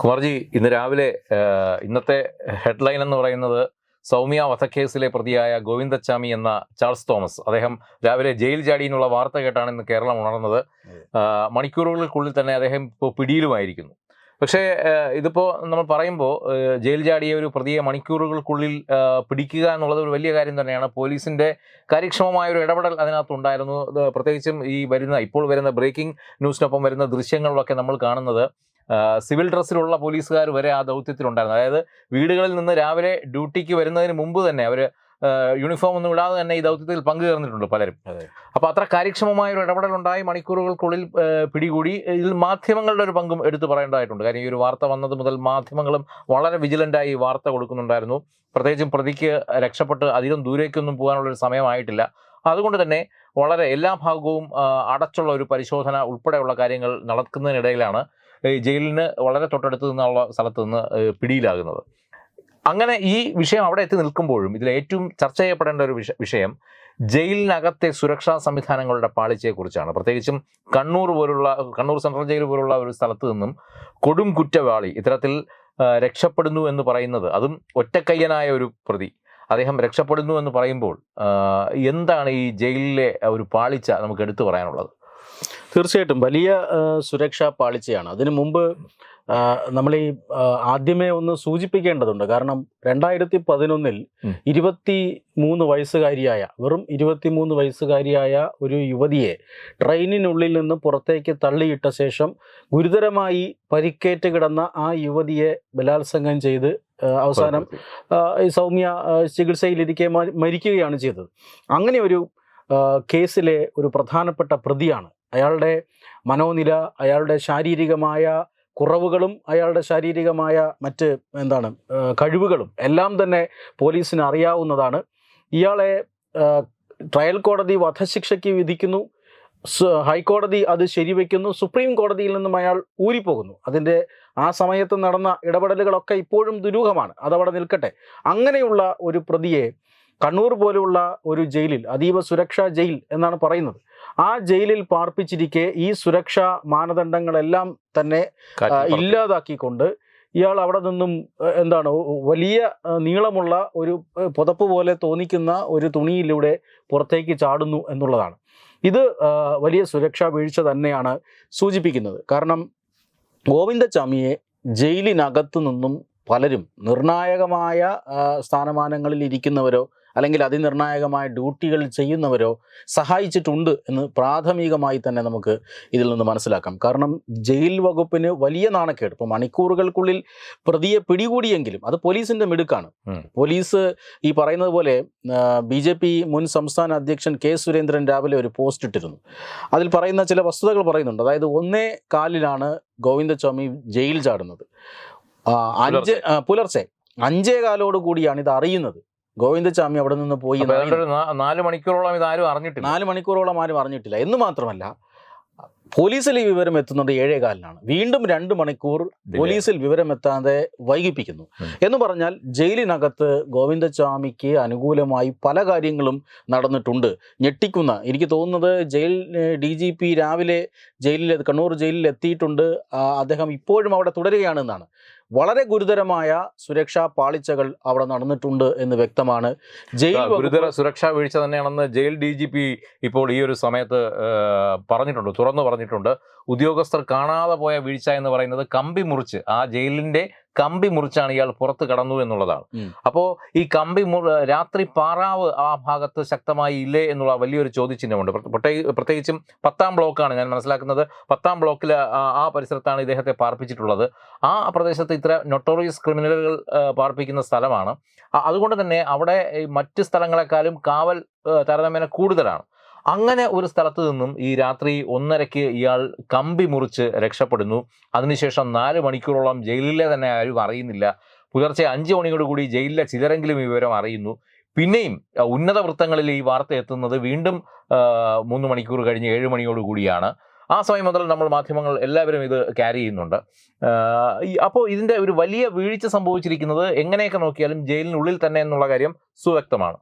കുമാർജി ഇന്ന് രാവിലെ ഇന്നത്തെ ഹെഡ്ലൈൻ എന്ന് പറയുന്നത് സൗമ്യ വധക്കേസിലെ പ്രതിയായ ഗോവിന്ദച്ചാമി എന്ന ചാൾസ് തോമസ്. അദ്ദേഹം രാവിലെ ജയിൽ ചാടി എന്നുള്ള വാർത്ത കേട്ടാണ് ഇന്ന് കേരളം ഉണർന്നത്. മണിക്കൂറുകൾക്കുള്ളിൽ തന്നെ അദ്ദേഹം ഇപ്പോൾ പിടിയിലുമായിരിക്കുന്നു. പക്ഷേ ഇതിപ്പോൾ നമ്മൾ പറയുമ്പോൾ ജയിൽ ചാടിയ ഒരു പ്രതിയെ മണിക്കൂറുകൾക്കുള്ളിൽ പിടിക്കുക എന്നുള്ളത് ഒരു വലിയ കാര്യം തന്നെയാണ്. പോലീസിന്റെ കാര്യക്ഷമമായ ഒരു ഇടപെടൽ അതിനകത്തുണ്ടായിരുന്നു. പ്രത്യേകിച്ചും ഈ വരുന്ന ഇപ്പോൾ വരുന്ന ബ്രേക്കിംഗ് ന്യൂസിനൊപ്പം വരുന്ന ദൃശ്യങ്ങളിലൊക്കെ നമ്മൾ കാണുന്നത്. സിവിൽ ഡ്രസ്സിലുള്ള പോലീസുകാർ വരെ ആ ദൗത്യത്തിലുണ്ടായിരുന്നു. അതായത് വീടുകളിൽ നിന്ന് രാവിലെ ഡ്യൂട്ടിക്ക് വരുന്നതിന് മുമ്പ് തന്നെ അവർ യൂണിഫോം ഒന്നും ഇടാതെ തന്നെ ഈ ദൗത്യത്തിൽ പങ്കുചേർന്നിട്ടുണ്ട് പലരും. അപ്പൊ അപ്പോൾ അത്ര കാര്യക്ഷമമായ ഒരു ഇടപെടലുണ്ടായി. മണിക്കൂറുകൾക്കുള്ളിൽ പിടികൂടി. ഇതിൽ മാധ്യമങ്ങളുടെ ഒരു പങ്കും എടുത്തു പറയേണ്ടതായിട്ടുണ്ട്. കാര്യം ഈ ഒരു വാർത്ത വന്നത് മുതൽ മാധ്യമങ്ങളും വളരെ വിജിലന്റായി വാർത്ത കൊടുക്കുന്നുണ്ടായിരുന്നു. പ്രത്യേകിച്ചും പ്രതിക്ക് രക്ഷപ്പെട്ട് അധികം ദൂരേക്കൊന്നും പോകാനുള്ള ഒരു സമയമായിട്ടില്ല. അതുകൊണ്ട് തന്നെ വളരെ എല്ലാ ഭാഗവും അടച്ചുള്ള ഒരു പരിശോധന ഉൾപ്പെടെയുള്ള കാര്യങ്ങൾ നടക്കുന്നതിനിടയിലാണ് ജയിലിന് വളരെ തൊട്ടടുത്ത് നിന്നുള്ള സ്ഥലത്ത് നിന്ന് പിടിയിലാകുന്നത്. അങ്ങനെ ഈ വിഷയം അവിടെ എത്തി നിൽക്കുമ്പോഴും ഇതിൽ ഏറ്റവും ചർച്ച ചെയ്യപ്പെടേണ്ട ഒരു വിഷയം ജയിലിനകത്തെ സുരക്ഷാ സംവിധാനങ്ങളുടെ പാളിച്ചയെക്കുറിച്ചാണ്. പ്രത്യേകിച്ചും കണ്ണൂർ പോലുള്ള കണ്ണൂർ സെൻട്രൽ ജയിൽ പോലുള്ള ഒരു സ്ഥലത്ത് നിന്നും കൊടും കുറ്റവാളി ഇത്തരത്തിൽ രക്ഷപ്പെടുന്നു എന്ന് പറയുന്നത് അതും ഒറ്റക്കയ്യനായ ഒരു പ്രതി. അദ്ദേഹം രക്ഷപ്പെടുന്നു എന്ന് പറയുമ്പോൾ എന്താണ് ഈ ജയിലിലെ ഒരു പാളിച്ച നമുക്ക് എടുത്തു പറയാനുള്ളത്? തീർച്ചയായിട്ടും വലിയ സുരക്ഷാ പാളിച്ചയാണ്. അതിനു മുമ്പ് നമ്മൾ ഈ ആദ്യമേ ഒന്ന് സൂചിപ്പിക്കേണ്ടതുണ്ട്. കാരണം രണ്ടായിരത്തി പതിനൊന്നിൽ. ഇരുപത്തി മൂന്ന് വയസ്സുകാരിയായ വെറും ഇരുപത്തി മൂന്ന് വയസ്സുകാരിയായ ഒരു യുവതിയെ ട്രെയിനിനുള്ളിൽ നിന്ന് പുറത്തേക്ക് തള്ളിയിട്ട ശേഷം ഗുരുതരമായി പരിക്കേറ്റ് കിടന്ന ആ യുവതിയെ ബലാത്സംഗം ചെയ്ത് അവസാനം ഈ സൗമ്യ ചികിത്സയിലിരിക്കെ മരിക്കുകയാണ് ചെയ്തത്. അങ്ങനെ ഒരു കേസിലെ ഒരു പ്രധാനപ്പെട്ട പ്രതിയാണ് അയാളുടെ മനോനില അയാളുടെ ശാരീരികമായ കുറവുകളും അയാളുടെ ശാരീരികമായ മറ്റ് എന്താണ് കഴിവുകളും എല്ലാം തന്നെ പോലീസിന് അറിയാവുന്നതാണ്. ഇയാളെ ട്രയൽ കോടതി വധശിക്ഷയ്ക്ക് വിധിക്കുന്നു. ഹൈക്കോടതി അത് ശരിവെക്കുന്നു. സുപ്രീം കോടതിയിൽ നിന്നും അയാൾ ഊരിപ്പോകുന്നു. അതിന്റെ ആ സമയത്ത് നടന്ന ഇടപെടലുകളൊക്കെ ഇപ്പോഴും ദുരൂഹമാണ്. അതവിടെ നിൽക്കട്ടെ. അങ്ങനെയുള്ള ഒരു പ്രതിയെ കണ്ണൂർ പോലുള്ള ഒരു ജയിലിൽ അതീവ സുരക്ഷാ ജയിൽ എന്നാണ് പറയുന്നത്. ആ ജയിലിൽ പാർപ്പിച്ചിരിക്കെ ഈ സുരക്ഷാ മാനദണ്ഡങ്ങളെല്ലാം തന്നെ ഇല്ലാതാക്കിക്കൊണ്ട് ഇയാൾ അവിടെ നിന്നും എന്താണ് വലിയ നീളമുള്ള ഒരു പുതപ്പ് പോലെ തോന്നിക്കുന്ന ഒരു തുണിയിലൂടെ പുറത്തേക്ക് ചാടുന്നു എന്നുള്ളതാണ്. ഇത് വലിയ സുരക്ഷാ വീഴ്ച തന്നെയാണ് സൂചിപ്പിക്കുന്നത്. കാരണം ഗോവിന്ദചാമിയെ ജയിലിനകത്തു നിന്നും പലരും നിർണായകമായ സ്ഥാനമാനങ്ങളിൽ ഇരിക്കുന്നവരോ അല്ലെങ്കിൽ അതിനിർണായകമായ ഡ്യൂട്ടികൾ ചെയ്യുന്നവരോ സഹായിച്ചിട്ടുണ്ട് എന്ന് പ്രാഥമികമായി തന്നെ നമുക്ക് ഇതിൽ നിന്ന് മനസ്സിലാക്കാം. കാരണം ജയിൽ വകുപ്പിന് വലിയ നാണക്കേട്. ഇപ്പോൾ മണിക്കൂറുകൾക്കുള്ളിൽ പ്രതിയെ പിടികൂടിയെങ്കിലും അത് പോലീസിന്റെ മിടുക്കാണ്. പോലീസ് ഈ പറയുന്നത് പോലെ ബി ജെ പി മുൻ സംസ്ഥാന അധ്യക്ഷൻ കെ സുരേന്ദ്രൻ രാവിലെ ഒരു പോസ്റ്റ് ഇട്ടിരുന്നു. അതിൽ പറയുന്ന ചില വസ്തുതകൾ പറയുന്നുണ്ട്. അതായത് ഒന്നേ കാലിലാണ് ഗോവിന്ദസ്വാമി ജയിൽ ചാടുന്നത്. അഞ്ച് പുലർച്ചെ. അഞ്ചേ കാലോട് കൂടിയാണ് ഇത് അറിയുന്നത്. ഗോവിന്ദസ്വാമി അവിടെ നിന്ന് പോയി നാല് മണിക്കൂറോളം ഇതാരും അറിഞ്ഞിട്ടില്ല. നാല് മണിക്കൂറോളം ആരും അറിഞ്ഞിട്ടില്ല. എന്ന് മാത്രമല്ല പോലീസിൽ ഈ വിവരം എത്തുന്നത് ഏഴേ കാലിനാണ് വീണ്ടും രണ്ട് മണിക്കൂർ പോലീസിൽ വിവരം എത്താതെ വൈകിപ്പിക്കുന്നു. എന്ന് പറഞ്ഞാൽ ജയിലിനകത്ത് ഗോവിന്ദസ്വാമിക്ക് അനുകൂലമായി പല കാര്യങ്ങളും നടന്നിട്ടുണ്ട്. ഞെട്ടിക്കുന്ന എനിക്ക് തോന്നുന്നത് ജയിൽ ഡി ജി പി രാവിലെ ജയിലിൽ കണ്ണൂർ ജയിലിൽ എത്തിയിട്ടുണ്ട് അദ്ദേഹം ഇപ്പോഴും അവിടെ തുടരുകയാണെന്നാണ് വളരെ ഗുരുതരമായ സുരക്ഷാ പാളിച്ചകൾ അവിടെ നടന്നിട്ടുണ്ട് എന്ന് വ്യക്തമാണ്. ജയിൽ ഗുരുതര സുരക്ഷാ വീഴ്ച തന്നെയാണെന്ന് ജയിൽ ഡി ജി പി ഇപ്പോൾ ഈ ഒരു സമയത്ത് പറഞ്ഞിട്ടുണ്ട് തുറന്നു പറഞ്ഞിട്ടുണ്ട്. ഉദ്യോഗസ്ഥർ കാണാതെ പോയ വീഴ്ച എന്ന് പറയുന്നത് കമ്പി മുറിച്ച് ആ ജയിലിന്റെ കമ്പി മുറിച്ചാണ് ഇയാൾ പുറത്ത് കടന്നു എന്നുള്ളതാണ്. അപ്പോൾ ഈ കമ്പി രാത്രി പാറാവ് ആ ഭാഗത്ത് ശക്തമായി ഇല്ലേ എന്നുള്ള വലിയൊരു ചോദ്യചിഹ്നമുണ്ട്. പ്ര- പ്രത്യേക- പ്രത്യേകിച്ചും പത്താം ബ്ലോക്കാണ് ഞാൻ മനസ്സിലാക്കുന്നത്. പത്താം ബ്ലോക്കിൽ ആ പരിസരത്താണ് ഇദ്ദേഹത്തെ പാർപ്പിച്ചിട്ടുള്ളത്. ആ പ്രദേശത്ത് ഇത്ര നൊട്ടോറിയസ് ക്രിമിനലുകൾ പാർപ്പിക്കുന്ന സ്ഥലമാണ്. അതുകൊണ്ട് തന്നെ അവിടെ മറ്റ് സ്ഥലങ്ങളെക്കാളും കാവൽ താരതമ്യേന കൂടുതലാണ്. അങ്ങനെ ഒരു സ്ഥലത്ത് നിന്നും ഈ രാത്രി ഒന്നരയ്ക്ക് ഇയാൾ കമ്പി മുറിച്ച് രക്ഷപ്പെടുന്നു. അതിനുശേഷം നാല് മണിക്കൂറോളം ജയിലിലെ തന്നെ ആരും അറിയുന്നില്ല. പുലർച്ചെ അഞ്ച് മണിയോട് കൂടി ജയിലിലെ ചിലരെങ്കിലും ഈ വിവരം അറിയുന്നു. പിന്നെയും ഉന്നത വൃത്തങ്ങളിൽ ഈ വാർത്ത എത്തുന്നത് വീണ്ടും മൂന്ന് മണിക്കൂർ കഴിഞ്ഞ് ഏഴ് മണിയോട് കൂടിയാണ്. ആ സമയം മുതൽ നമ്മൾ മാധ്യമങ്ങൾ എല്ലാവരും ഇത് ക്യാരി ചെയ്യുന്നുണ്ട്. അപ്പോൾ ഇതിന്റെ ഒരു വലിയ വീഴ്ച സംഭവിച്ചിരിക്കുന്നത് എങ്ങനെയൊക്കെ നോക്കിയാലും ജയിലിനുള്ളിൽ തന്നെ എന്നുള്ള കാര്യം സുവ്യക്തമാണ്.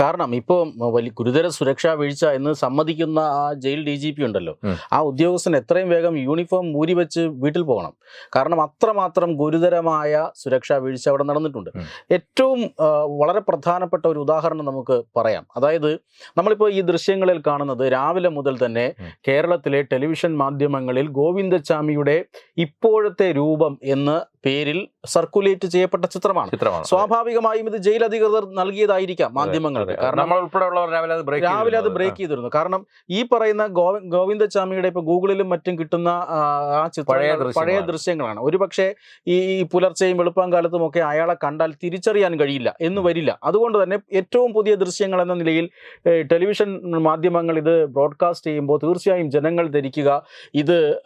കാരണം ഇപ്പോൾ വലിയ ഗുരുതര സുരക്ഷാ വീഴ്ച എന്ന് സമ്മതിക്കുന്ന ആ ജയിൽ ഡി ജി പി ഉണ്ടല്ലോ. ആ ഉദ്യോഗസ്ഥൻ എത്രയും വേഗം യൂണിഫോം മൂരി വെച്ച് വീട്ടിൽ പോകണം. കാരണം അത്രമാത്രം ഗുരുതരമായ സുരക്ഷാ വീഴ്ച അവിടെ നടന്നിട്ടുണ്ട്. ഏറ്റവും വളരെ പ്രധാനപ്പെട്ട ഒരു ഉദാഹരണം നമുക്ക് പറയാം. അതായത് നമ്മളിപ്പോൾ ഈ ദൃശ്യങ്ങളിൽ കാണുന്നത് രാവിലെ മുതൽ തന്നെ കേരളത്തിലെ ടെലിവിഷൻ മാധ്യമങ്ങളിൽ ഗോവിന്ദച്ചാമിയുടെ ഇപ്പോഴത്തെ രൂപം എന്ന പേരിൽ സർക്കുലേറ്റ് ചെയ്യപ്പെട്ട ചിത്രമാണ്. ചിത്രമാണ്. സ്വാഭാവികമായും ഇത് ജയിൽ അധികൃതർ നൽകിയതായിരിക്കാം മാധ്യമങ്ങൾക്ക്. കാരണം രാവിലെ അത് ബ്രേക്ക് രാവിലെ അത് ബ്രേക്ക് ചെയ്തിരുന്നു. കാരണം ഈ പറയുന്ന ഗോവ- ഗോവിന്ദച്ചാമിയുടെ ഇപ്പൊ ഗൂഗിളിലും മറ്റും കിട്ടുന്ന ആ, ചിത്രം പഴയ ദൃശ്യങ്ങളാണ്. ഒരുപക്ഷെ ഈ പുലർച്ചെയും വെളുപ്പാങ്കാലത്തും ഒക്കെ അയാളെ കണ്ടാൽ തിരിച്ചറിയാൻ കഴിയില്ല എന്ന് വരില്ല. അതുകൊണ്ട് തന്നെ ഏറ്റവും പുതിയ ദൃശ്യങ്ങൾ എന്ന നിലയിൽ ടെലിവിഷൻ മാധ്യമങ്ങൾ ഇത് ബ്രോഡ്കാസ്റ്റ് ചെയ്യുമ്പോൾ തീർച്ചയായും ജനങ്ങൾ ധരിക്കുക ഇത്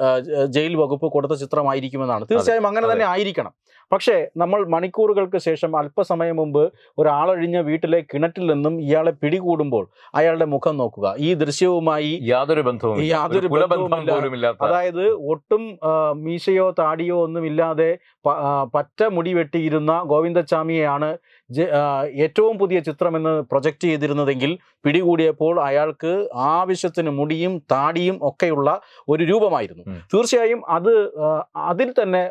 ജയിൽ വകുപ്പ് കൊടുത്ത ചിത്രമായിരിക്കുമെന്നാണ്. തീർച്ചയായും അങ്ങനെ തന്നെ തന്നെ ആയിരിക്കണം. പക്ഷേ നമ്മൾ മണിക്കൂറുകൾക്ക് ശേഷം അല്പസമയം മുമ്പ് ഒരാളൊഴിഞ്ഞ വീട്ടിലെ കിണറ്റിൽ നിന്നും ഇയാളെ പിടികൂടുമ്പോൾ അയാളുടെ മുഖം നോക്കുക. ഈ ദൃശ്യവുമായി യാതൊരു ബന്ധവും. യാതൊരു അതായത് ഒട്ടും മീശയോ താടിയോ ഒന്നുമില്ലാതെ പറ്റ മുടി വെട്ടിയിരുന്ന ഗോവിന്ദച്ചാമിയെയാണ് ഏറ്റവും പുതിയ ചിത്രമെന്ന് പ്രൊജക്റ്റ് ചെയ്തിരുന്നതെങ്കിൽ പിടികൂടിയപ്പോൾ അയാൾക്ക് ആവശ്യത്തിന് മുടിയും താടിയും ഒക്കെയുള്ള ഒരു രൂപമായിരുന്നു. തീർച്ചയായും അത് അതിൽ തന്നെ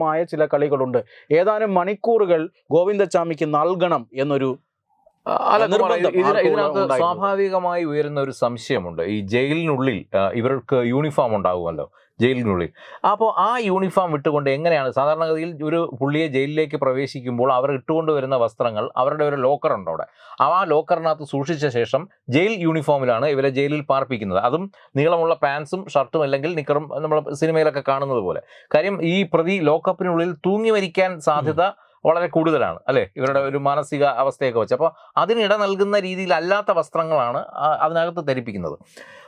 ബോധപൂർവമായ ചില കളികളുണ്ട്. ഏതാനും മണിക്കൂറുകൾ ഗോവിന്ദച്ചാമിക്ക് നൽകണം എന്നൊരു ഇതിനകത്ത് സ്വാഭാവികമായി ഉയരുന്ന ഒരു സംശയമുണ്ട്. ഈ ജയിലിനുള്ളിൽ ഇവർക്ക് യൂണിഫോം ഉണ്ടാകുമല്ലോ. ജയിലിനുള്ളിൽ. അപ്പോൾ ആ യൂണിഫോം വിട്ടുകൊണ്ട് എങ്ങനെയാണ് സാധാരണഗതിയിൽ ഒരു പുള്ളിയെ ജയിലിലേക്ക് പ്രവേശിക്കുമ്പോൾ അവർ ഇട്ടുകൊണ്ട് വരുന്ന വസ്ത്രങ്ങൾ അവരുടെ ഒരു ലോക്കർ ഉണ്ട് അവിടെ. ആ ലോക്കറിനകത്ത് സൂക്ഷിച്ച ശേഷം ജയിൽ യൂണിഫോമിലാണ് ഇവരെ ജയിലിൽ പാർപ്പിക്കുന്നത്. അതും നീളമുള്ള പാൻസും ഷർട്ടും അല്ലെങ്കിൽ നിക്കറും നമ്മൾ സിനിമയിലൊക്കെ കാണുന്നത് പോലെ. കാര്യം ഈ പ്രതി ലോക്കപ്പിനുള്ളിൽ തൂങ്ങി മരിക്കാൻ സാധ്യത വളരെ കൂടുതലാണ് അല്ലേ? ഇവരുടെ ഒരു മാനസിക അവസ്ഥയൊക്കെ വെച്ച്. അപ്പോൾ അതിനിട നൽകുന്ന രീതിയിലല്ലാത്ത വസ്ത്രങ്ങളാണ് അതിനകത്ത് ധരിപ്പിക്കുന്നത്.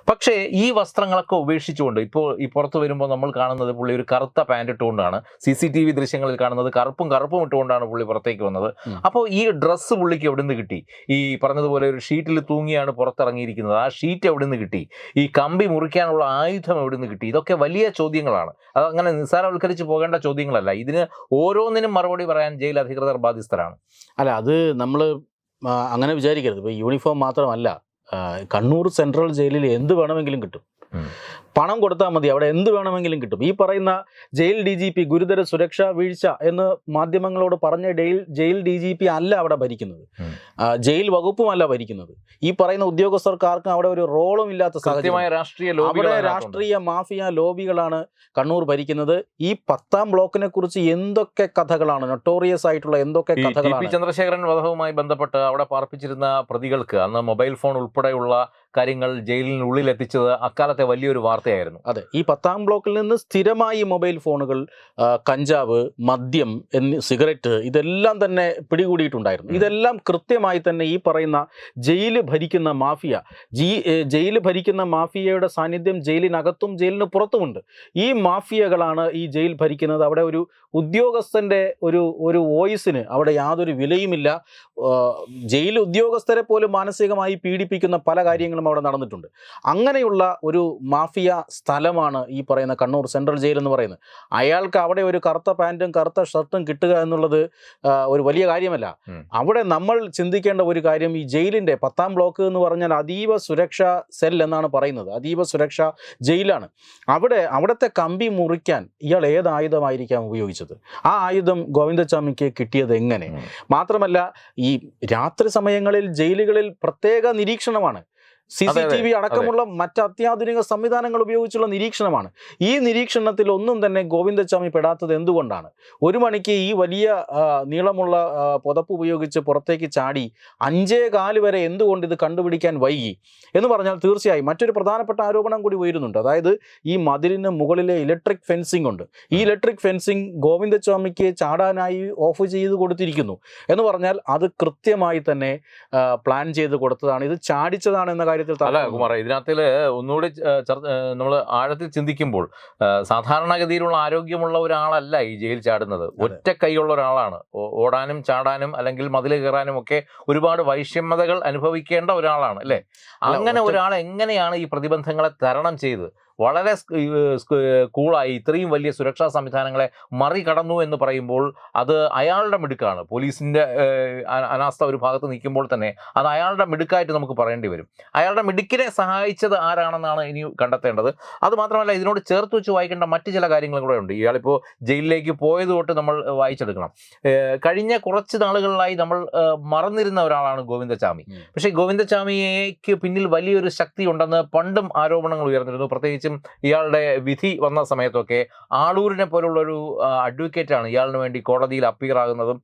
പക്ഷേ ഈ വസ്ത്രങ്ങളൊക്കെ ഉപേക്ഷിച്ചുകൊണ്ട് ഇപ്പോൾ ഈ പുറത്ത് വരുമ്പോൾ നമ്മൾ കാണുന്നത് പുള്ളി ഒരു കറുത്ത പാന്റ് ഇട്ടുകൊണ്ടാണ്. സി സി ടി വി ദൃശ്യങ്ങളിൽ കാണുന്നത് കറുപ്പും കറുപ്പും ഇട്ടുകൊണ്ടാണ് പുള്ളി പുറത്തേക്ക് വന്നത്. അപ്പോൾ ഈ ഡ്രസ്സ് പുള്ളിക്ക് എവിടെ നിന്ന് കിട്ടി? ഈ പറഞ്ഞതുപോലെ ഒരു ഷീറ്റിൽ തൂങ്ങിയാണ് പുറത്തിറങ്ങിയിരിക്കുന്നത്. ആ ഷീറ്റ് എവിടെ നിന്ന് കിട്ടി? ഈ കമ്പി മുറിക്കാനുള്ള ആയുധം എവിടെ നിന്ന് കിട്ടി? ഇതൊക്കെ വലിയ ചോദ്യങ്ങളാണ്. അത് അങ്ങനെ നിസ്സാരവൽക്കരിച്ച് പോകേണ്ട ചോദ്യങ്ങളല്ല. ഇതിന് ഓരോന്നിനും മറുപടി പറയാൻ ജയിൽ അധികൃതർ ബാധ്യസ്ഥരാണ്. അല്ല അത് നമ്മൾ അങ്ങനെ വിചാരിക്കരുത്. ഇപ്പോൾ യൂണിഫോം മാത്രമല്ല. കണ്ണൂർ സെൻട്രൽ ജയിലിൽ എന്ത് വേണമെങ്കിലും കിട്ടും. പണം കൊടുത്താൽ മതി. അവിടെ എന്ത് വേണമെങ്കിലും കിട്ടും. ഈ പറയുന്ന ജയിൽ ഡി ജി പി ഗുരുതര സുരക്ഷാ വീഴ്ച എന്ന് മാധ്യമങ്ങളോട് പറഞ്ഞ ഡെയിൽ ജയിൽ ഡി ജി പി അല്ല അവിടെ ഭരിക്കുന്നത്. ജയിൽ വകുപ്പും ജയിൽ വകുപ്പുമല്ല ഭരിക്കുന്നത്. ഈ പറയുന്ന ഉദ്യോഗസ്ഥർക്കാർക്കും അവിടെ ഒരു റോളും ഇല്ലാത്ത സാഹചര്യം. രാഷ്ട്രീയ അവിടെ രാഷ്ട്രീയ മാഫിയ ലോബികളാണ് കണ്ണൂർ ഭരിക്കുന്നത്. ഈ പത്താം ബ്ലോക്കിനെ കുറിച്ച് എന്തൊക്കെ കഥകളാണ് നൊട്ടോറിയസ് ആയിട്ടുള്ള എന്തൊക്കെ കഥകളാണ്? ചന്ദ്രശേഖരൻ വധവുമായി ബന്ധപ്പെട്ട് അവിടെ പാർപ്പിച്ചിരുന്ന പ്രതികൾക്ക് അന്ന് മൊബൈൽ ഫോൺ ഉൾപ്പെടെയുള്ള കാര്യങ്ങൾ ജയിലിനുള്ളിൽ എത്തിച്ചത് അക്കാലത്തെ വലിയൊരു വാർത്തയായിരുന്നു. അതെ. ഈ പത്താം ബ്ലോക്കിൽ നിന്ന് സ്ഥിരമായി മൊബൈൽ ഫോണുകൾ കഞ്ചാവ് മദ്യം എന്നീ സിഗരറ്റ് ഇതെല്ലാം തന്നെ പിടികൂടിയിട്ടുണ്ടായിരുന്നു. ഇതെല്ലാം കൃത്യമായി തന്നെ ഈ പറയുന്ന ജയിൽ ഭരിക്കുന്ന മാഫിയ ജി ജയിൽ ഭരിക്കുന്ന മാഫിയയുടെ സാന്നിധ്യം ജയിലിനകത്തും ജയിലിന് പുറത്തുമുണ്ട്. ഈ മാഫിയകളാണ് ഈ ജയിൽ ഭരിക്കുന്നത്. അവിടെ ഒരു ഉദ്യോഗസ്ഥന്റെ ഒരു ഒരു വോയിസിന് അവിടെ യാതൊരു വിലയുമില്ല. ജയിൽ ഉദ്യോഗസ്ഥരെ പോലും മാനസികമായി പീഡിപ്പിക്കുന്ന പല കാര്യങ്ങളും അവിടെ നടന്നിട്ടുണ്ട്. അങ്ങനെയുള്ള ഒരു മാഫിയ സ്ഥലമാണ് ഈ പറയുന്ന കണ്ണൂർ സെൻട്രൽ ജയിൽ എന്ന് പറയുന്നത്. അയാൾക്ക് അവിടെ ഒരു കറുത്ത പാന്റും കറുത്ത ഷർട്ടും കിട്ടുക എന്നുള്ളത് ഒരു വലിയ കാര്യമല്ല. അവിടെ നമ്മൾ ചിന്തിക്കേണ്ട ഒരു കാര്യം ഈ ജയിലിന്റെ പത്താം ബ്ലോക്ക് എന്ന് പറഞ്ഞാൽ അതീവ സുരക്ഷ സെൽ എന്നാണ് പറയുന്നത്. അതീവ സുരക്ഷ ജയിലാണ്. അവിടെ അവിടുത്തെ കമ്പി മുറിക്കാൻ ഇയാൾ ഏത് ആയുധമായിരിക്കാം ഉപയോഗിച്ചത്? ആ ആയുധം ഗോവിന്ദസ്വാമിക്ക് കിട്ടിയത് എങ്ങനെ? മാത്രമല്ല ഈ രാത്രി സമയങ്ങളിൽ ജയിലുകളിൽ പ്രത്യേക നിരീക്ഷണമാണ്. സി സി ടി വി അടക്കമുള്ള മറ്റ് അത്യാധുനിക സംവിധാനങ്ങൾ ഉപയോഗിച്ചുള്ള നിരീക്ഷണമാണ്. ഈ നിരീക്ഷണത്തിൽ ഒന്നും തന്നെ ഗോവിന്ദസ്വാമി പെടാത്തത് എന്തുകൊണ്ടാണ്? ഒരു മണിക്ക് ഈ വലിയ നീളമുള്ള പുതപ്പ് ഉപയോഗിച്ച് പുറത്തേക്ക് ചാടി അഞ്ചേ കാൽ വരെ എന്തുകൊണ്ട് ഇത് കണ്ടുപിടിക്കാൻ വൈകി? എന്ന് പറഞ്ഞാൽ തീർച്ചയായും മറ്റൊരു പ്രധാനപ്പെട്ട ആരോപണം കൂടി ഉയരുന്നുണ്ട്. അതായത് ഈ മതിലിന് മുകളിലെ ഇലക്ട്രിക് ഫെൻസിംഗ് ഉണ്ട്. ഈ ഇലക്ട്രിക് ഫെൻസിംഗ് ഗോവിന്ദസ്വാമിക്ക് ചാടാനായി ഓഫ് ചെയ്ത് കൊടുത്തിരിക്കുന്നു. എന്ന് പറഞ്ഞാൽ അത് കൃത്യമായി തന്നെ പ്ലാൻ ചെയ്ത് കൊടുത്തതാണ്. ഇത് ചാടിച്ചതാണ് എന്ന കാര്യത്തിൽ അല്ല. കുമാർ ഇതിനകത്തിൽ ഒന്നുകൂടി നമ്മൾ ആഴത്തിൽ ചിന്തിക്കുമ്പോൾ സാധാരണഗതിയിലുള്ള ആരോഗ്യമുള്ള ഒരാളല്ല ഈ ജയിൽ ചാടുന്നത്. ഒറ്റ കൈയുള്ള ഒരാളാണ്. ഓടാനും ചാടാനും അല്ലെങ്കിൽ മതിൽ കയറാനും ഒക്കെ ഒരുപാട് വൈഷമ്യതകൾ അനുഭവിക്കേണ്ട ഒരാളാണ് അല്ലേ? അങ്ങനെ ഒരാൾ എങ്ങനെയാണ് ഈ പ്രതിബന്ധങ്ങളെ തരണം ചെയ്ത് വളരെ കൂളായി ഇത്രയും വലിയ സുരക്ഷാ സംവിധാനങ്ങളെ മറികടന്നു എന്ന് പറയുമ്പോൾ അത് അയാളുടെ മിടുക്കാണ്. പോലീസിന്റെ അനാസ്ഥ ഒരു ഭാഗത്ത് നിൽക്കുമ്പോൾ തന്നെ അത് അയാളുടെ മിടുക്കായിട്ട് നമുക്ക് പറയേണ്ടി വരും. അയാളുടെ മിടുക്കിനെ സഹായിച്ചത് ആരാണെന്നാണ് ഇനി കണ്ടെത്തേണ്ടത്. അതുമാത്രമല്ല ഇതിനോട് ചേർത്ത് വെച്ച് വായിക്കേണ്ട മറ്റ് ചില കാര്യങ്ങളും കൂടെ ഉണ്ട്. ഇയാളിപ്പോൾ ജയിലിലേക്ക് പോയത് തൊട്ട് നമ്മൾ വായിച്ചെടുക്കണം. കഴിഞ്ഞ കുറച്ച് നാളുകളിലായി നമ്മൾ മറന്നിരുന്ന ഒരാളാണ് ഗോവിന്ദചാമി പക്ഷേ ഗോവിന്ദചാമിയേക്ക് പിന്നിൽ വലിയൊരു ശക്തി ഉണ്ടെന്ന് പണ്ടും ആരോപണങ്ങൾ ഉയർന്നിരുന്നു. പ്രത്യേകിച്ചും ഇയാളുടെ വിധി വന്ന സമയത്തൊക്കെ ആളൂരിനെ പോലുള്ളൊരു അഡ്വക്കേറ്റാണ് ഇയാളിന് വേണ്ടി കോടതിയിൽ അപ്പീർ ആകുന്നതും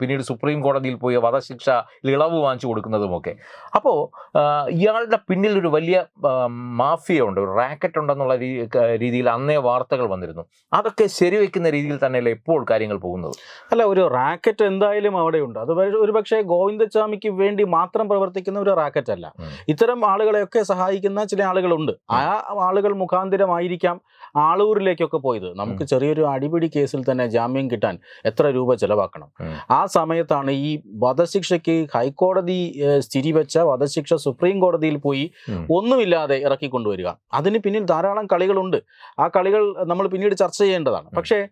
പിന്നീട് സുപ്രീം കോടതിയിൽ പോയി വധശിക്ഷ ഇളവ് വാങ്ങിച്ചു കൊടുക്കുന്നതുമൊക്കെ. അപ്പോൾ ഇയാളുടെ പിന്നിൽ ഒരു വലിയ മാഫിയ ഉണ്ട് ഒരു റാക്കറ്റ് ഉണ്ടെന്നുള്ള രീതിയിൽ അന്നേ വാർത്തകൾ വന്നിരുന്നു. അതൊക്കെ ശരിവെക്കുന്ന രീതിയിൽ തന്നെയല്ലേ ഇപ്പോൾ കാര്യങ്ങൾ പോകുന്നത്? അല്ല ഒരു റാക്കറ്റ് എന്തായാലും അവിടെയുണ്ട്. അത് പക്ഷേ- ഒരു പക്ഷേ ഗോവിന്ദസ്വാമിക്ക് വേണ്ടി മാത്രം പ്രവർത്തിക്കുന്ന ഒരു റാക്കറ്റ് അല്ല. ഇത്തരം ആളുകളെയൊക്കെ സഹായിക്കുന്ന ചില ആളുകളുണ്ട്. ആ ആളുകൾ മുഖാന്തിരമായിരിക്കാം. ആളൂരിലേക്കൊക്കെ പോയത്. നമുക്ക് ചെറിയൊരു അടിപിടി കേസിൽ തന്നെ ജാമ്യം കിട്ടാൻ എത്ര രൂപ ചെലവാക്കണം. ആ സമയത്താണ് ഈ വധശിക്ഷയ്ക്ക് ഹൈക്കോടതി സ്ഥിരിവെച്ച വധശിക്ഷ സുപ്രീം കോടതിയിൽ പോയി. ഒന്നുമില്ലാതെ ഇറക്കിക്കൊണ്ടുവരിക. അതിന് പിന്നിൽ ധാരാളം കളികളുണ്ട്. ആ കളികൾ നമ്മൾ പിന്നീട് ചർച്ച ചെയ്യേണ്ടതാണ്. പക്ഷേ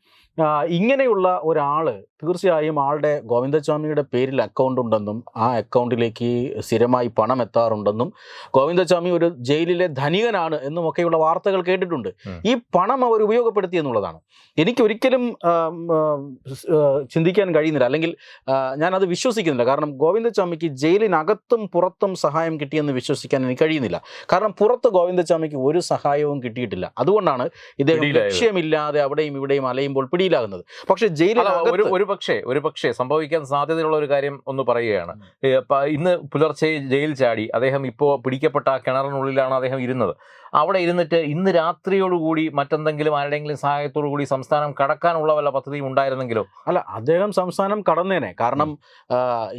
ഇങ്ങനെയുള്ള ഒരാൾ തീർച്ചയായും ആളുടെ ഗോവിന്ദസ്വാമിയുടെ പേരിൽ അക്കൗണ്ട് ഉണ്ടെന്നും ആ അക്കൗണ്ടിലേക്ക് സ്ഥിരമായി പണം എത്താറുണ്ടെന്നും ഗോവിന്ദസ്വാമി ഒരു ജയിലിലെ ധനികനാണ് എന്നുമൊക്കെയുള്ള വാർത്തകൾ കേട്ടിട്ടുണ്ട്. ഈ പണം അവർ ഉപയോഗപ്പെടുത്തി എന്നുള്ളതാണ്. എനിക്ക് ഒരിക്കലും ചിന്തിക്കാൻ കഴിയുന്നില്ല. അല്ലെങ്കിൽ ഞാനത് വിശ്വസിക്കുന്നില്ല. കാരണം ഗോവിന്ദസ്വാമിക്ക് ജയിലിനകത്തും പുറത്തും സഹായം കിട്ടിയെന്ന് വിശ്വസിക്കാൻ എനിക്ക് കഴിയുന്നില്ല. കാരണം പുറത്ത് ഗോവിന്ദസ്വാമിക്ക് ഒരു സഹായവും കിട്ടിയിട്ടില്ല. അതുകൊണ്ടാണ് ഇദ്ദേഹം ലക്ഷ്യമില്ലാതെ അവിടെയും ഇവിടെയും അലയുമ്പോൾ പിടിയിലാകുന്നത്. പക്ഷേ ജയിലിൽ ഒരു ഒരു പക്ഷേ ഒരു പക്ഷേ സംഭവിക്കാൻ സാധ്യതയുള്ള ഒരു കാര്യം ഒന്ന് പറയുകയാണ്. ഇന്ന് പുലർച്ചെ ജയിൽ ചാടി അദ്ദേഹം ഇപ്പോൾ പിടിക്കപ്പെട്ട ആ കിണറിനുള്ളിലാണ് അദ്ദേഹം ഇരുന്നത്. അവിടെ ഇരുന്നിട്ട് ഇന്ന് രാത്രിയോടുകൂടി മറ്റെന്തെങ്കിലും ആരുടെയെങ്കിലും സഹായത്തോടു കൂടി സംസ്ഥാനം കടക്കാനുള്ള വല്ല പദ്ധതിയും ഉണ്ടായിരുന്നെങ്കിലോ? അല്ല അദ്ദേഹം സംസ്ഥാനം കടന്നേനെ. കാരണം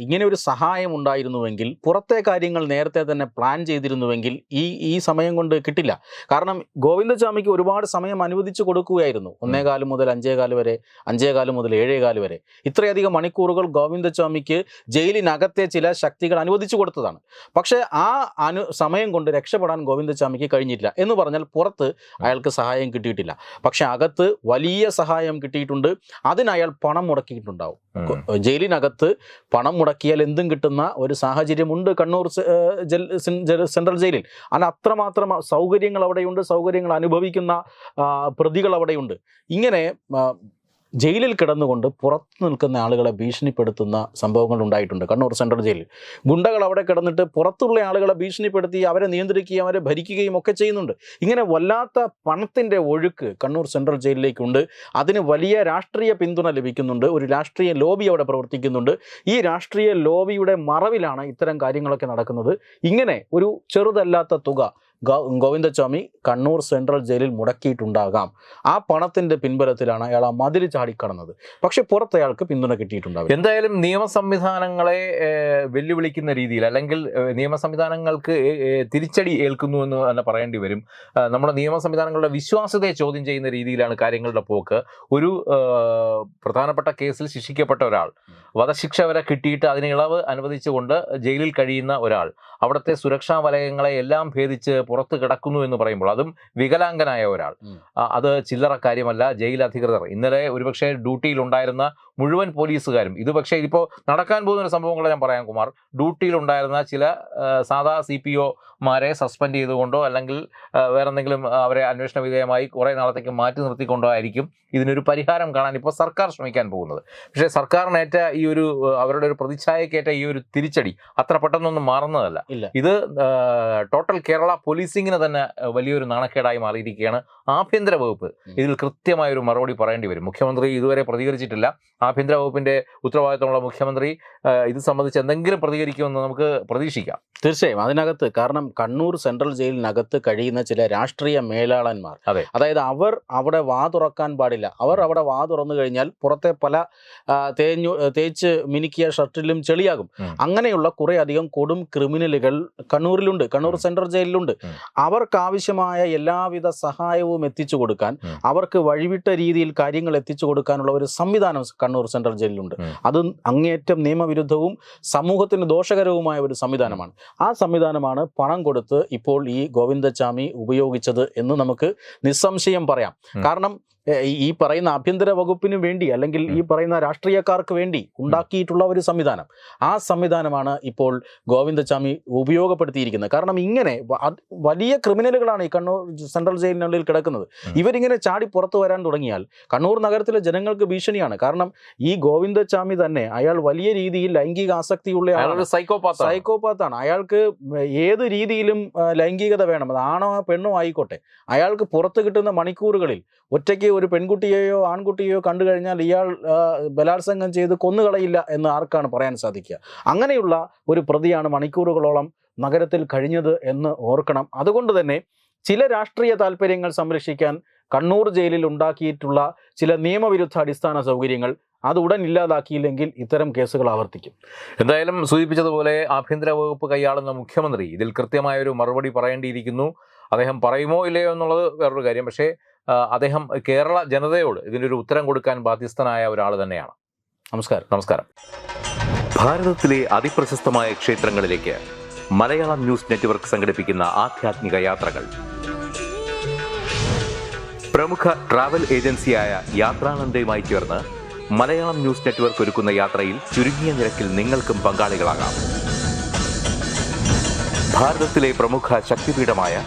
ഇങ്ങനെ ഒരു സഹായം ഉണ്ടായിരുന്നുവെങ്കിൽ പുറത്തെ കാര്യങ്ങൾ നേരത്തെ തന്നെ പ്ലാൻ ചെയ്തിരുന്നുവെങ്കിൽ ഈ ഈ സമയം കൊണ്ട് കിട്ടില്ല. കാരണം ഗോവിന്ദസ്വാമിക്ക് ഒരുപാട് സമയം അനുവദിച്ചു കൊടുക്കുകയായിരുന്നു. ഒന്നേകാൽ മുതൽ അഞ്ചേകാൽ വരെ അഞ്ചേകാൽ മുതൽ ഏഴേകാൽ വരെ. ഇത്രയധികം മണിക്കൂറുകൾ ഗോവിന്ദസ്വാമിക്ക് ജയിലിനകത്തെ ചില ശക്തികൾ അനുവദിച്ചു കൊടുത്തതാണ്. പക്ഷേ ആ അനു സമയം കൊണ്ട് രക്ഷപ്പെടാൻ ഗോവിന്ദസ്വാമിക്ക് കഴിഞ്ഞിട്ടില്ല എന്ന് പറഞ്ഞാൽ പുറത്ത് അയാൾക്ക് സഹായം കിട്ടിയിട്ടില്ല. പക്ഷെ അകത്ത് വലിയ സഹായം കിട്ടിയിട്ടുണ്ട്. അതിനയാൾ അയാൾ പണം മുടക്കിയിട്ടുണ്ടാവും. ജയിലിനകത്ത് പണം മുടക്കിയാൽ എന്തും കിട്ടുന്ന ഒരു സാഹചര്യമുണ്ട് കണ്ണൂർ സെൻട്രൽ ജയിലിൽ. അതിന് അത്രമാത്രം സൗകര്യങ്ങൾ അവിടെയുണ്ട് സൗകര്യങ്ങൾ അനുഭവിക്കുന്ന പ്രതികൾ അവിടെയുണ്ട്. ഇങ്ങനെ ജയിലിൽ കിടന്നുകൊണ്ട് പുറത്ത് നിൽക്കുന്ന ആളുകളെ ഭീഷണിപ്പെടുത്തുന്ന സംഭവങ്ങൾ ഉണ്ടായിട്ടുണ്ട്. കണ്ണൂർ സെൻട്രൽ ജയിലിൽ ഗുണ്ടകൾ അവിടെ കിടന്നിട്ട് പുറത്തുള്ള ആളുകളെ ഭീഷണിപ്പെടുത്തി അവരെ നിയന്ത്രിക്കുകയും അവരെ ഭരിക്കുകയും ഒക്കെ ചെയ്യുന്നുണ്ട്. ഇങ്ങനെ വല്ലാത്ത പണത്തിന്റെ ഒഴുക്ക് കണ്ണൂർ സെൻട്രൽ ജയിലിലേക്കുണ്ട്. അതിന് വലിയ രാഷ്ട്രീയ പിന്തുണ ലഭിക്കുന്നുണ്ട്. ഒരു രാഷ്ട്രീയ ലോബി അവിടെ പ്രവർത്തിക്കുന്നുണ്ട്. ഈ രാഷ്ട്രീയ ലോബിയുടെ മറവിലാണ് ഇത്തരം കാര്യങ്ങളൊക്കെ നടക്കുന്നത്. ഇങ്ങനെ ഒരു ചെറുതല്ലാത്ത തുക ഗോവിന്ദസ്വാമി കണ്ണൂർ സെൻട്രൽ ജയിലിൽ മുടക്കിയിട്ടുണ്ടാകാം. ആ പണത്തിന്റെ പിൻബലത്തിലാണ് അയാൾ ആ മതിൽ ചാടിക്കടന്നത്. പക്ഷെ പുറത്ത് അയാൾക്ക് പിന്തുണ കിട്ടിയിട്ടുണ്ടാകും എന്തായാലും നിയമ സംവിധാനങ്ങളെ വെല്ലുവിളിക്കുന്ന രീതിയിൽ അല്ലെങ്കിൽ നിയമ സംവിധാനങ്ങൾക്ക് തിരിച്ചടി ഏൽക്കുന്നു എന്ന് തന്നെ പറയേണ്ടി വരും. നമ്മുടെ നിയമ സംവിധാനങ്ങളുടെ വിശ്വാസ്യതയെ ചോദ്യം ചെയ്യുന്ന രീതിയിലാണ് കാര്യങ്ങളുടെ പോക്ക്. ഒരു പ്രധാനപ്പെട്ട കേസിൽ ശിക്ഷിക്കപ്പെട്ട ഒരാൾ വധശിക്ഷ വരെ കിട്ടിയിട്ട് അതിന് ഇളവ് അനുവദിച്ചുകൊണ്ട് ജയിലിൽ കഴിയുന്ന ഒരാൾ അവിടുത്തെ സുരക്ഷാ വലയങ്ങളെ എല്ലാം ഭേദിച്ച് പുറത്ത് കിടക്കുന്നു എന്ന് പറയുമ്പോൾ അതും വികലാംഗനായ ഒരാൾ. അത് ചില്ലറ കാര്യമല്ല ജയിൽ അധികൃതർ ഇന്നലെ ഒരുപക്ഷെ ഡ്യൂട്ടിയിലുണ്ടായിരുന്ന മുഴുവൻ പോലീസുകാരും. ഇത് പക്ഷേ ഇതിപ്പോൾ നടക്കാൻ പോകുന്ന ഒരു സംഭവങ്ങൾ ഞാൻ പറയാം കുമാർ. ഡ്യൂട്ടിയിലുണ്ടായിരുന്ന ചില സാധാ സി പി ഒമാരെ സസ്പെൻഡ് ചെയ്തുകൊണ്ടോ അല്ലെങ്കിൽ വേറെ എന്തെങ്കിലും അവരെ അന്വേഷണ വിധേയമായി കുറേ നാളത്തേക്ക് മാറ്റി നിർത്തിക്കൊണ്ടോ ആയിരിക്കും ഇതിനൊരു പരിഹാരം കാണാൻ ഇപ്പോൾ സർക്കാർ ശ്രമിക്കാൻ പോകുന്നത്. പക്ഷേ സർക്കാരിനേറ്റ ഈ ഒരു അവരുടെ ഒരു പ്രതിച്ഛായക്കേറ്റ ഈ ഒരു തിരിച്ചടി അത്ര പെട്ടെന്നൊന്നും മാറുന്നതല്ല. ഇല്ല. ഇത് ടോട്ടൽ കേരള പോലീസിങ്ങിന് തന്നെ വലിയൊരു നാണക്കേടായി മാറിയിരിക്കുകയാണ്. ആഭ്യന്തര വകുപ്പ്. ഇതിൽ കൃത്യമായ ഒരു മറുപടി പറയേണ്ടി വരും. മുഖ്യമന്ത്രി ഇതുവരെ പ്രതികരിച്ചിട്ടില്ല. ആഭ്യന്തര വകുപ്പിന്റെ ഉത്തരവാദിത്തമുള്ള മുഖ്യമന്ത്രി ഇത് സംബന്ധിച്ച് എന്തെങ്കിലും പ്രതികരിക്കുമെന്ന് നമുക്ക് പ്രതീക്ഷിക്കാം. തീർച്ചയായും. അതിനകത്ത് കാരണം കണ്ണൂർ സെൻട്രൽ ജയിലിനകത്ത് കഴിയുന്ന ചില രാഷ്ട്രീയ മേലാളന്മാർ. അതെ. അതായത് അവർ അവിടെ വാ തുറക്കാൻ പാടില്ല. അവർ അവിടെ വാ തുറന്നു കഴിഞ്ഞാൽ പുറത്തെ പല തേഞ്ഞു തേച്ച് മിനുക്കിയ ഷർട്ടിലും ചെളിയാകും. അങ്ങനെയുള്ള കുറെ അധികം കൊടും ക്രിമിനലുകൾ കണ്ണൂരിലുണ്ട്. കണ്ണൂർ സെൻട്രൽ ജയിലിലുണ്ട്. അവർക്കാവശ്യമായ അവർക്ക് ആവശ്യമായ എല്ലാവിധ സഹായവും സേവനവും എത്തിച്ചു കൊടുക്കാൻ അവർക്ക് വഴിവിട്ട രീതിയിൽ കാര്യങ്ങൾ എത്തിച്ചു കൊടുക്കാനുള്ള ഒരു സംവിധാനം കണ്ണൂർ സെൻട്രൽ ജയിലിലുണ്ട്. അത് അങ്ങേയറ്റം നിയമവിരുദ്ധവും സമൂഹത്തിന് ദോഷകരവുമായ ഒരു സംവിധാനമാണ്. ആ സംവിധാനമാണ് പണം കൊടുത്ത് ഇപ്പോൾ ഈ ഗോവിന്ദച്ചാമി ഉപയോഗിച്ചത് എന്ന് നമുക്ക് നിസ്സംശയം പറയാം. കാരണം ഈ- പറയുന്ന ആഭ്യന്തര വകുപ്പിന് വേണ്ടി അല്ലെങ്കിൽ ഈ പറയുന്ന രാഷ്ട്രീയക്കാർക്ക് വേണ്ടി ഉണ്ടാക്കിയിട്ടുള്ള ഒരു സംവിധാനം. ആ സംവിധാനമാണ് ഇപ്പോൾ ഗോവിന്ദച്ചാമി ഉപയോഗപ്പെടുത്തിയിരിക്കുന്നത്. കാരണം ഇങ്ങനെ വലിയ ക്രിമിനലുകളാണ് ഈ കണ്ണൂർ സെൻട്രൽ ജയിലിനുള്ളിൽ കിടക്കുന്നത്. ഇവരിങ്ങനെ ചാടി പുറത്തു വരാൻ തുടങ്ങിയാൽ കണ്ണൂർ നഗരത്തിലെ ജനങ്ങൾക്ക് ഭീഷണിയാണ്. കാരണം ഈ ഗോവിന്ദച്ചാമി തന്നെ അയാൾ വലിയ രീതിയിൽ ലൈംഗിക ആസക്തിയുള്ള സൈക്കോപാത്ത് സൈക്കോപാത്താണ്. അയാൾക്ക് ഏത് രീതിയിലും ലൈംഗികത വേണം. അത് ആണോ പെണ്ണോ ആയിക്കോട്ടെ. അയാൾക്ക് പുറത്ത് കിട്ടുന്ന മണിക്കൂറുകളിൽ ഒറ്റയ്ക്ക് ഒരു പെൺകുട്ടിയെയോ ആൺകുട്ടിയെയോ കണ്ടു കഴിഞ്ഞാൽ ഇയാൾ ബലാത്സംഗം ചെയ്ത് കൊന്നുകളയില്ല എന്ന് ആർക്കാണ് പറയാൻ സാധിക്കുക? അങ്ങനെയുള്ള ഒരു പ്രതിയാണ് മണിക്കൂറുകളോളം നഗരത്തിൽ കഴിഞ്ഞത് എന്ന് ഓർക്കണം. അതുകൊണ്ട് തന്നെ ചില രാഷ്ട്രീയ താല്പര്യങ്ങൾ സംരക്ഷിക്കാൻ കണ്ണൂർ ജയിലിൽ ഉണ്ടാക്കിയിട്ടുള്ള ചില നിയമവിരുദ്ധ അടിസ്ഥാന സൗകര്യങ്ങൾ അത് ഉടൻ ഇല്ലാതാക്കിയില്ലെങ്കിൽ ഇത്തരം കേസുകൾ ആവർത്തിക്കും. എന്തായാലും സൂചിപ്പിച്ചതുപോലെ ആഭ്യന്തര വകുപ്പ് കൈയാളുന്ന മുഖ്യമന്ത്രി ഇതിൽ കൃത്യമായൊരു മറുപടി പറയേണ്ടിയിരിക്കുന്നു. അദ്ദേഹം പറയുമോ ഇല്ലയോ എന്നുള്ളത് വേറൊരു കാര്യം. പക്ഷേ അദ്ദേഹം കേരള ജനതയോട് ഇതിനൊരു ഉത്തരം കൊടുക്കാൻ ബാധ്യസ്ഥനായ ഒരാൾ തന്നെയാണ്. നമസ്കാരം. നമസ്കാരം. ഭാരതത്തിലെ അതിപ്രശസ്തമായ ക്ഷേത്രങ്ങളിലേക്ക് മലയാളം ന്യൂസ് നെറ്റ്വർക്ക് സംഘടിപ്പിക്കുന്ന ആധ്യാത്മിക യാത്രകൾ. പ്രമുഖ ട്രാവൽ ഏജൻസിയായ യാത്രാനന്ദയുമായി ചേർന്ന് മലയാളം ന്യൂസ് നെറ്റ്വർക്ക് ഒരുക്കുന്ന യാത്രയിൽ ചുരുങ്ങിയ നിരക്കിൽ നിങ്ങൾക്കും പങ്കാളികളാകാം. ഭാരതത്തിലെ പ്രമുഖ ശക്തിപീഠമായ